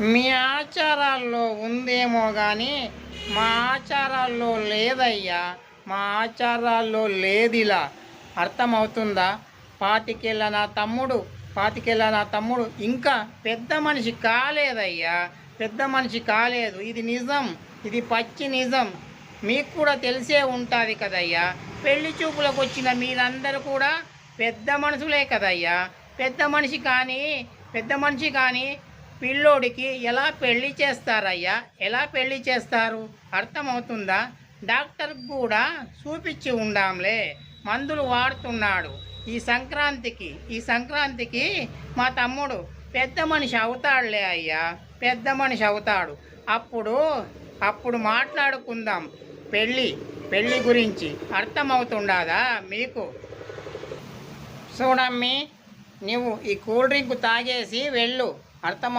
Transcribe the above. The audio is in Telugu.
మీ ఆచారాల్లో ఉందేమో కానీ మా ఆచారాల్లో లేదయ్యా. మా ఆచారాల్లో లేదిలా. అర్థమవుతుందా? పాతికేళ్ళ నా తమ్ముడు పాతికేళ్ళ నా తమ్ముడు ఇంకా పెద్ద మనిషి కాలేదయ్యా. పెద్ద మనిషి కాలేదు. ఇది నిజం. ఇది పచ్చి నిజం. మీకు కూడా తెలిసే ఉంటుంది కదయ్యా. పెళ్ళి చూపులకు వచ్చిన మీరందరూ కూడా పెద్ద మనుషులే కదయ్యా. పెద్ద మనిషి కానీ పెద్ద మనిషి కానీ పిల్లోడికి ఎలా పెళ్ళి చేస్తారయ్యా? ఎలా పెళ్ళి చేస్తారు? అర్థమవుతుందా? డాక్టర్ కూడా చూపించి ఉండాంలే. మందులు వాడుతున్నాడు. ఈ సంక్రాంతికి ఈ సంక్రాంతికి మా తమ్ముడు పెద్ద మనిషి అవుతాడులే అయ్యా. పెద్ద మనిషి అవుతాడు. అప్పుడు అప్పుడు మాట్లాడుకుందాం. పెళ్ళి పెళ్ళి గురించి అర్థమవుతుండదా మీకు? చూడమ్మి నువ్వు ఈ కూల్ డ్రింక్ తాగేసి వెళ్ళు. అర్థమవు